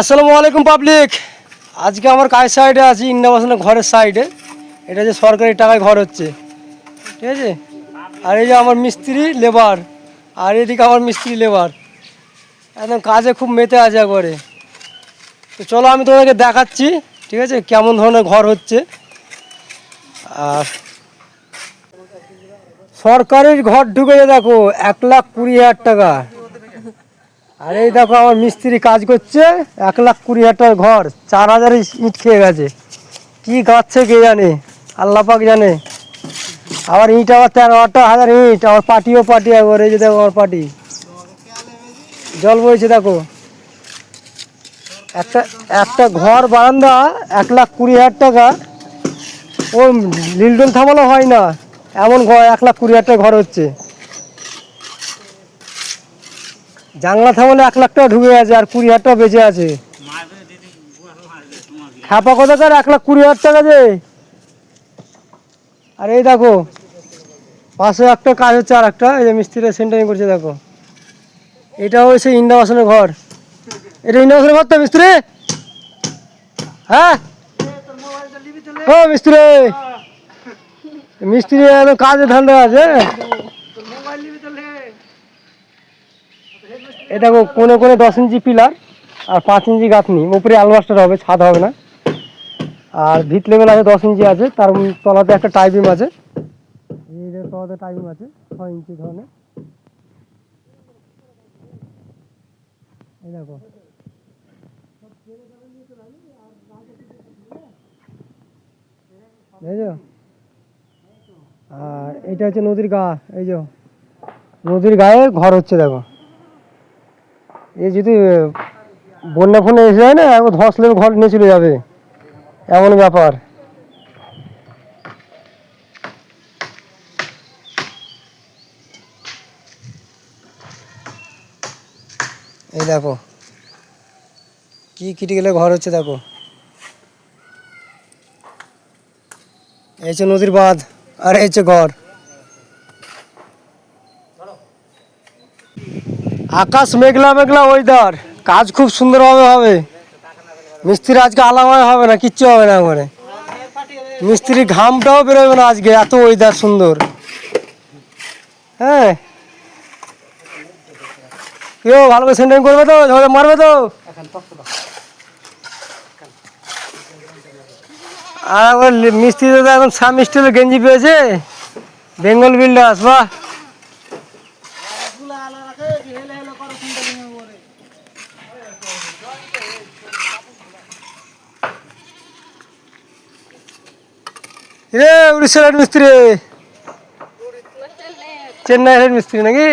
আসসালামু আলাইকুম পাবলিক। আজকে আমার কাজ সাইডে আছি? ইন্দাবাসনের ঘরের সাইডে। এটা যে সরকারি টাকায় ঘর হচ্ছে। ঠিক আছে? আর এই যে আমার মিস্ত্রি লেবার। আর এদিকে আমার মিস্ত্রি লেবার। একদম কাজে খুব মেতে আছে একবারে। তো চলো আমি তোমাদেরকে দেখাচ্ছি, ঠিক আছে? কেমন ধরনের ঘর হচ্ছে। আর সরকারের ঘর ঢুকেছে দেখো, এক লাখ কুড়ি হাজার টাকা। আর এই দেখো আমার মিস্ত্রি কাজ করছে, এক লাখ কুড়ি হাজার ঘর, চার হাজার ইট খেয়ে গেছে। কি গাচ্ছে কে জানে? আল্লাহ পাক জানে। আবার ইট, আবার তেরো আটটা হাজার ইট আমার পার্টিও পার্টি একবার এই যে দেখো আমার পার্টি জল বইছে দেখো। একটা একটা ঘর বারান্দা এক লাখ কুড়ি হাজার টাকা। ও লিলডন থামানো হয় না। এমন ঘর এক লাখ কুড়ি হাজার টাকা ঘর হচ্ছে। জানলা থামালে এক লাখ টাকা ঢুকে আছে আর কুড়ি হাজার বেঁচে আছে। খাপা কোথাকার এক লাখ কুড়ি হাজার টাকা যে আর এই দেখো পাশে একটা কাজ হচ্ছে আর একটা, এই যে মিস্ত্রিরা সেন্টারিং করছে, দেখো। এটা হচ্ছে ইন্দাবাসনের ঘর। এটা ইন্দাবাসনের ঘর তো, মিস্ত্রি? হ্যাঁ? ও, মিস্ত্রি। মিস্ত্রি কাজে ধান্দা আছে। এ দেখো কোনে কোনে দশ ইঞ্চি পিলার আর পাঁচ ইঞ্চি গাঁথনি। উপরে আলবাস্টার হবে, ছাদ হবে না। আর ভিত লেভেল আছে দশ ইঞ্চি আছে, তার তলাতে একটা টাইপিং আছে। এই তলাতে টাইপিং আছে, ছয় ইঞ্চি ধরনের। এই দেখো। আর এটা হচ্ছে নদীর গা, এই যে। নদীর গায়ে ঘর হচ্ছে, দেখো। এ যদি বন্যা ফোনে এসে যায় না একবার ধস লেবে ঘর নিয়ে চলে যাবে। এমন ব্যাপার। এই দেখো, কি গেলে ঘর হচ্ছে দেখো। এই হচ্ছে নদীর বাঁধ, আর এই হচ্ছে ঘর। আকাশ মেঘলা মেঘলা ওয়েদার কাজ খুব সুন্দরভাবে হবে। মিস্ত্রি আজকে আলামায় হবে না, কিচ্ছু হবে না একবারে। মিস্ত্রি ঘামটাও বেরোবে না আজকে, এত ওয়েদার সুন্দর। হ্যাঁ। কেউ ভালো করে সেন্টারিং করবে তো ঝড়ে মারবে তো। আর মিস্ত্রি দাদা এখন সাম স্টিলের গেঞ্জি পেয়েছে। বেঙ্গল বিল্ডার্স, বাহ। রে উড়িষ্যার হেড মিস্ত্রি চেন্নাই হেড মিস্ত্রি নাকি